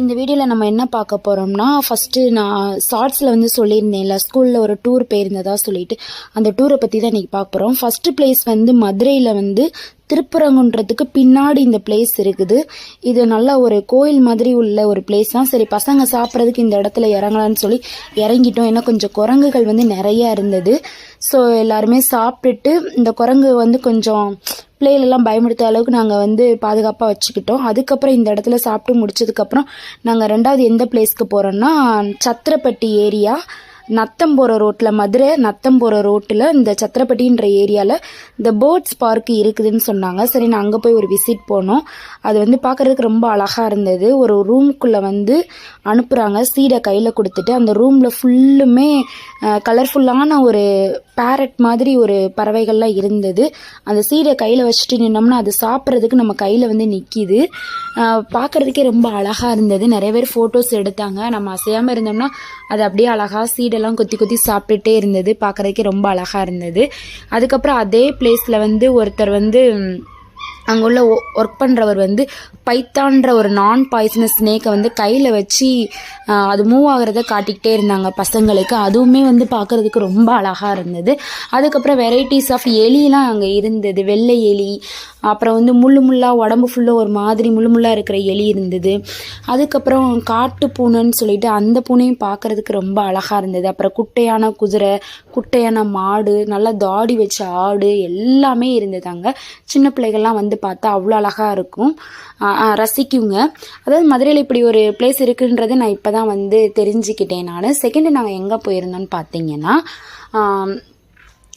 இந்த வீடியோவில் நம்ம என்ன பார்க்க போகிறோம்னா ஃபஸ்ட்டு நான் ஷார்ட்ஸில் வந்து சொல்லியிருந்தேன்ல ஸ்கூலில் ஒரு டூர் போயிருந்ததா சொல்லிட்டு. அந்த டூரை பற்றி தான் இன்றைக்கி பார்க்க போகிறோம் ஃபஸ்ட்டு பிளேஸ் வந்து மதுரையில் வந்து திருப்பரங்குன்றத்துக்கு பின்னாடி இந்த பிளேஸ் இருக்குது. இது நல்ல ஒரு கோயில் மாதிரி உள்ள ஒரு பிளேஸ் தான். சரி பசங்க சாப்பிட்றதுக்கு இந்த இடத்துல இறங்கலான்னு சொல்லி இறங்கிட்டோம். ஏன்னா கொஞ்சம் குரங்குகள் வந்து நிறையா இருந்தது. ஸோ எல்லாருமே சாப்பிட்டுட்டு இந்த குரங்கு வந்து கொஞ்சம் பிள்ளைகளெல்லாம் பயமுடுத்த அளவுக்கு நாங்கள் வந்து பாதுகாப்பாக வச்சுக்கிட்டோம். அதுக்கப்புறம் இந்த இடத்துல சாப்பிட்டு முடிச்சதுக்கப்புறம் நாங்கள் ரெண்டாவது எந்த பிளேஸ்க்கு போகிறோன்னா சத்திரப்பட்டி ஏரியா நத்தம் போகிற ரோட்டில் மதுரை நத்தம் போகிற ரோட்டில் இந்த சத்திரப்பட்டின்ற ஏரியாவில் இந்த பேர்ட்ஸ் பார்க் இருக்குதுன்னு சொன்னாங்க. சரி நான் அங்கே போய் ஒரு விசிட் போனோம். அது வந்து பார்க்குறதுக்கு ரொம்ப அழகாக இருந்தது. ஒரு ரூம்குள்ளே வந்து அனுப்புகிறாங்க சீடை கையில் கொடுத்துட்டு அந்த ரூமில் ஃபுல்லுமே கலர்ஃபுல்லான ஒரு பேரட் மாதிரி ஒரு பறவைகள்லாம் இருந்தது. அந்த சீடை கையில் வச்சுட்டு நின்னோம்னா அது சாப்பிட்றதுக்கு நம்ம கையில் வந்து நிற்கிது பார்க்குறதுக்கே ரொம்ப அழகாக இருந்தது. நிறைய பேர் ஃபோட்டோஸ் எடுத்தாங்க. நம்ம அசையாமல் இருந்தோம்னா அது அப்படியே அழகாக வீடெல்லாம் கொத்தி கொத்தி சாப்பிட்டுட்டே இருந்தது. பார்க்குறதுக்கே ரொம்ப அழகாக இருந்தது. அதுக்கப்புறம் அதே பிளேஸில் வந்து ஒருத்தர் வந்து அங்கே உள்ள ஒர்க் பண்ணுறவர் வந்து பைத்தான்ற ஒரு நான் பாய்சனஸ் ஸ்னேக்கை வந்து கையில் வச்சு அது மூவ் ஆகிறத காட்டிக்கிட்டே இருந்தாங்க பசங்களுக்கு. அதுவுமே வந்து பார்க்குறதுக்கு ரொம்ப அழகாக இருந்தது. அதுக்கப்புறம் வெரைட்டிஸ் ஆஃப் எலிலாம் அங்கே இருந்தது. வெள்ளை எலி அப்புறம் வந்து முள்ளு முள்ளாக உடம்பு ஃபுல்லாக ஒரு மாதிரி முள்ளு முள்ளாக இருக்கிற எலி இருந்தது. அதுக்கப்புறம் காட்டு பூனைன்னு சொல்லிட்டு அந்த பூனையும் பார்க்குறதுக்கு ரொம்ப அழகாக இருந்தது. அப்புறம் குட்டையான குதிரை குட்டையான மாடு நல்லா தாடி வச்ச ஆடு எல்லாமே இருந்தது அங்கே. சின்ன பிள்ளைகள்லாம் வந்து பார்த்தா அவ்வளோ அழகாக இருக்கும். ரசிக்குங்க. அதாவது மதுரையில் இப்படி ஒரு பிளேஸ் இருக்குன்றது நான் இப்போ தான் வந்து தெரிஞ்சுக்கிட்டேன் நான். செகண்டு நாங்கள் எங்கே போயிருந்தோம்னு பார்த்தீங்கன்னா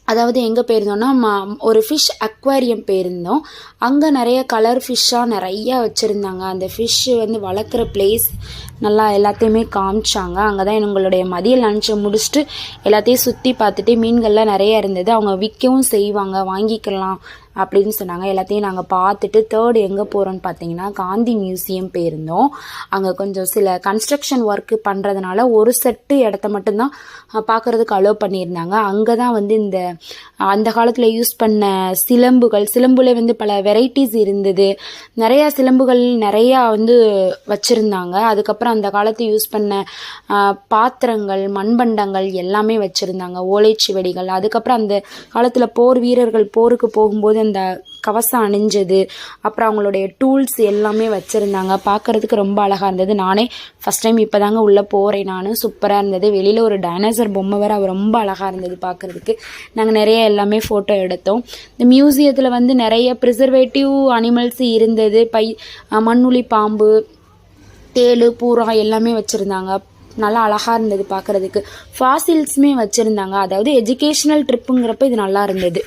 அதாவது எங்கே போயிருந்தோம்னா ம- ஒரு ஃபிஷ் அக்வாரியம் போயிருந்தோம். அங்கே நிறைய கலர் ஃபிஷ்ஷாக நிறையா வச்சுருந்தாங்க. அந்த ஃபிஷ்ஷு வந்து வளர்க்குற பிளேஸ் நல்லா எல்லாத்தையுமே காமிச்சாங்க. அங்கே தான் எங்களுடைய மதிய லஞ்சை முடிச்சுட்டு எல்லாத்தையும் சுற்றி பார்த்துட்டு மீன்கள்லாம் நிறையா இருந்தது. அவங்க விற்கவும் செய்வாங்க வாங்கிக்கலாம் அப்படின்னு சொன்னாங்க. எல்லாத்தையும் நாங்கள் பார்த்துட்டு தேர்ட் எங்கே போகிறோன்னு பார்த்தீங்கன்னா காந்தி மியூசியம் போயிருந்தோம். அங்கே கொஞ்சம் சில கன்ஸ்ட்ரக்ஷன் ஒர்க்கு பண்ணுறதுனால ஒரு செட்டு இடத்த மட்டும்தான் பார்க்குறதுக்கு அலோவ் பண்ணியிருந்தாங்க. அங்கே தான் வந்து இந்த அந்த காலத்தில் யூஸ் பண்ண சிலம்புகள் சிலம்புல வந்து பல வெரைட்டிஸ் இருந்தது. நிறையா சிலம்புகள் நிறையா வந்து வச்சுருந்தாங்க. அதுக்கப்புறம் அந்த காலத்து யூஸ் பண்ண பாத்திரங்கள் மண்பண்டங்கள் எல்லாமே வச்சுருந்தாங்க. ஓலைச்சுவடிகள். அதுக்கப்புறம் அந்த காலத்தில் போர் வீரர்கள் போருக்கு போகும்போது அந்த கவசம் அணிஞ்சது அப்புறம் அவங்களுடைய டூல்ஸ் எல்லாமே வச்சுருந்தாங்க. பார்க்குறதுக்கு ரொம்ப அழகாக இருந்தது. நானே ஃபஸ்ட் டைம் இப்போ தாங்க உள்ளே போகிறேன் நான். சூப்பராக இருந்தது. வெளியில் ஒரு டைனோசர் பொம்மை வேறு அவர் ரொம்ப அழகாக இருந்தது பார்க்குறதுக்கு. நாங்கள் நிறைய எல்லாமே ஃபோட்டோ எடுத்தோம். இந்த மியூசியத்தில் வந்து நிறைய ப்ரிசர்வேட்டிவ் அனிமல்ஸ் இருந்தது. பை மண்ணுளி பாம்பு தேளு பூரா எல்லாமே வச்சுருந்தாங்க. நல்லா அழகாக இருந்தது பார்க்குறதுக்கு. ஃபாசில்ஸுமே வச்சுருந்தாங்க. அதாவது எஜுகேஷ்னல் ட்ரிப்புங்கிறப்ப இது நல்லா இருந்தது.